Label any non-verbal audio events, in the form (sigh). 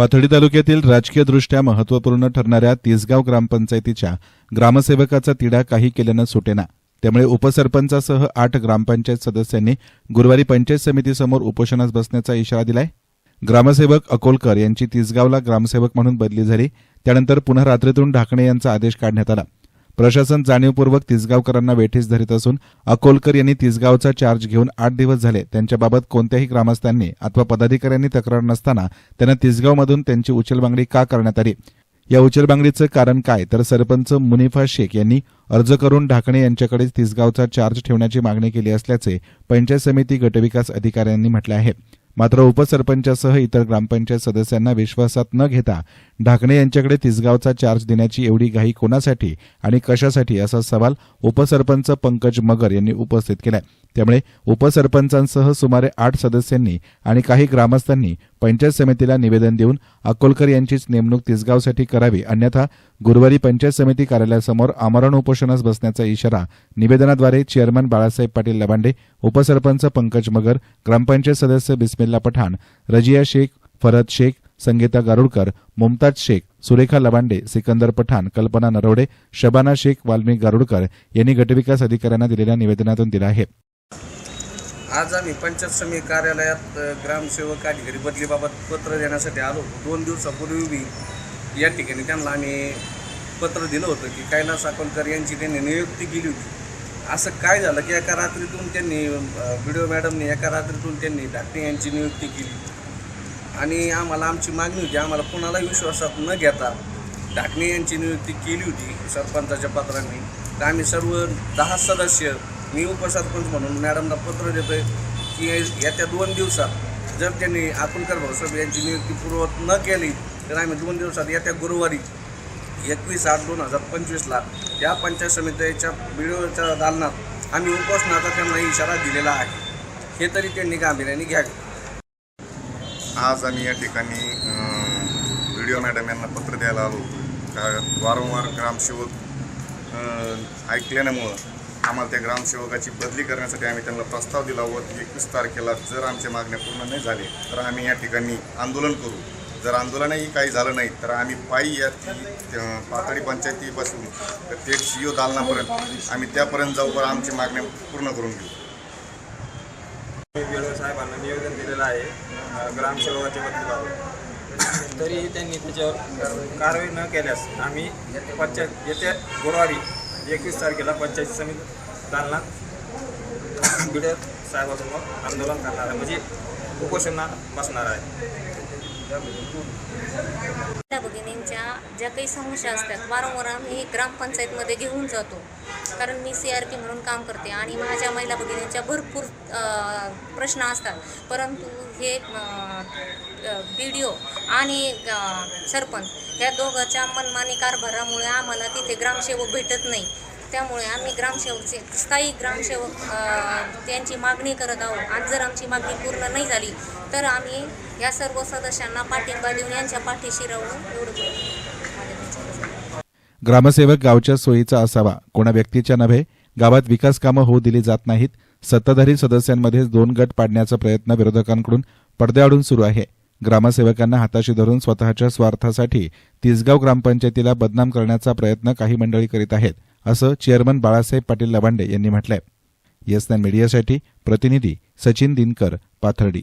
पाथर्डी तालुक्यातील राजकीयदृष्ट्या महत्त्वपूर्ण ठरणाऱ्या तिसगाव ग्रामपंचायतीच्या ग्रामसेवकाचा तिढा काही केल्यानं सुटेना. त्यामुळे उपसरपंचासह आठ ग्रामपंचायत सदस्यांनी गुरुवारी पंचायत समितीसमोर उपोषणास बसण्याचा इशारा दिलाय. ग्रामसेवक अकोलकर यांची तिसगावला ग्रामसेवक म्हणून बदली झाली. त्यानंतर पुन्हा रात्रीतून ढाकणे यांचा आदेश काढण्यात आला. प्रशासन जाणीवपूर्वक तिसगावकरांना वेठीस धरीत असून अकोलकर यांनी तिसगावचा चार्ज घेऊन आठ दिवस झाले. त्यांच्याबाबत कोणत्याही ग्रामस्थांनी अथवा पदाधिकाऱ्यांनी तक्रार नसताना त्यांना तिसगावमधून त्यांची उचलबांगडी का करण्यात आली? या उचलबांगडीचं कारण काय? तर सरपंच मुनिफा शेख यांनी अर्ज करून ढाकणे यांच्याकडे तिसगावचा चार्ज ठेवण्याची मागणी केली असल्याचे पंचायत समिती गटविकास अधिकाऱ्यांनी म्हटले आहे. मात्र उपसरपंचासह इतर ग्रामपंचायत सदस्यांना विश्वासात न घेता ढाकणे यांच्याकडे तिसगावचा चार्ज देण्याची एवढी घाई कोणासाठी आणि कशासाठी असा सवाल उपसरपंच पंकज मगर यांनी उपस्थित केलाय. त्यामुळे उपसरपंचांसह सुमारे आठ सदस्यांनी आणि काही ग्रामस्थांनी पंचायत समितीला निवेदन देऊन अकोलकर यांचीच नेमणूक तिसगावसाठी करावी अन्यथा गुरुवारी पंचायत समिती कार्यालयासमोर आमरण उपोषणास बसण्याचा इशारा निवेदनाद्वारे चेअरमन बाळासाहेब पाटील लबांडे उपसरपंच पंकज मगर ग्रामपंचायत सदस्य बिस्मिल्ला पठाण रजिया शेख फरद शेख संगीता गारुडकर मुमताज शेख सुरेखा लबांडे सिकंदर पठाण कल्पना नरवडे शबाना शेख वाल्मिक गारुडकर यांनी गटविकास अधिकाऱ्यांना दिलेल्या निवेदनातून दिला आहे. आज आम्ही पंचायत समिती कार्यालयात ग्रामसेवक अधिकारी बदलीबाबत पत्र देण्यासाठी आलो. दोन दिवसापूर्वी या ठिकाणी त्यांना आम्ही पत्र दिलं होतं की कैलास अकोलकर यांची त्यांनी नियुक्ती केली होती. असं काय झालं की एका रात्रीतून त्यांनी व्हिडिओ मॅडमने एका रात्रीतून त्यांनी धाकटे यांची नियुक्ती केली. आणि आम्हाला आमची मागणी होती आम्हाला कोणालाही विश्वासात न घेता ढाकणे यांची नियुक्ती केली होती सरपंचाच्या पत्राने. तर आम्ही सर्व दहा सदस्य मी उपसरपंच म्हणून मॅडमला पत्र देतोय की येत्या दोन दिवसात जर त्यांनी अकुलकर भाऊसाहेब यांची नियुक्ती पूर्वत न केली तर आम्ही दोन दिवसात येत्या गुरुवारी एकवीस आठ दोन हजार पंचवीसला या पंचायत समितीच्या व्हिडिओच्या दालनात आम्ही उपोषणाचा त्यांना इशारा दिलेला आहे. हे तरी त्यांनी गांभीर्याने घ्यावे. आज आम्ही या ठिकाणी व्हिडिओ मॅडम यांना पत्र द्यायला आलो. का वारंवार ग्रामसेवक ऐकल्यामुळं आम्हाला त्या ग्रामसेवकाची बदली करण्यासाठी आम्ही त्यांना प्रस्ताव दिला व एकवीस तारखेला जर आमच्या मागण्या पूर्ण नाही झाले तर आम्ही या ठिकाणी आंदोलन करू. जर आंदोलनही काही झालं नाही तर आम्ही पायी या ती पातळी पंचायतीपासून थेट सी ओ दालनापर्यंत आम्ही त्यापर्यंत जाऊ बरं आमची मागण्या पूर्ण करून घेऊ. मी साहेबांना निवेदन दिलेलं आहे ग्रामसेवकाच्या बदलीबाबत तरी त्यांनी त्याच्यावर कारवाई न केल्यास आम्ही पंचायत येत्या गुरुवारी एकवीस तारखेला पंचायत समिती दालनात (coughs) बिडर साहेबासमोर आंदोलन करणार आहे. म्हणजे उपोषणात बसणार आहे. भगिनींच्या ज्या काही समस्या असतात वारंवार आम्ही ग्रामपंचायतमध्ये घेऊन जातो. कारण मी सी आर पी म्हणून काम करते आणि माझ्या महिला भगिनींच्या भरपूर प्रश्न असतात. परंतु हे बी डी ओ आणि सरपंच ह्या दोघांच्या मनमानी कारभारामुळे आम्हाला तिथे ग्रामसेवक भेटत नाही. त्यामुळे आम्ही ग्रामसेवकचे स्थायी ग्रामसेवक त्यांची मागणी करत आहोत. आज जर आमची मागणी पूर्ण नाही झाली तर आम्ही या सर्व सदस्यांना पाठिंबा देऊन यांच्या पाठीशी राहून एवढं ग्रामसेवक गावच्या सोयीचा असावा. कोणा व्यक्तीच्या नव्हे. गावात विकास कामं होऊ दिली जात नाहीत. सत्ताधारी सदस्यांमध्ये दोन गट पाडण्याचा प्रयत्न विरोधकांकडून पडद्याआडून सुरू आहे. ग्रामसेवकांना हाताशी धरून स्वतःच्या स्वार्थासाठी तिसगाव ग्रामपंचायतीला बदनाम करण्याचा प्रयत्न काही मंडळी करीत आहेत. असं चेअरमन बाळासाहेब पाटील लबांडे यांनी म्हटलंय. येस नाईन मीडियासाठी प्रतिनिधी सचिन दिनकर पाथर्डी.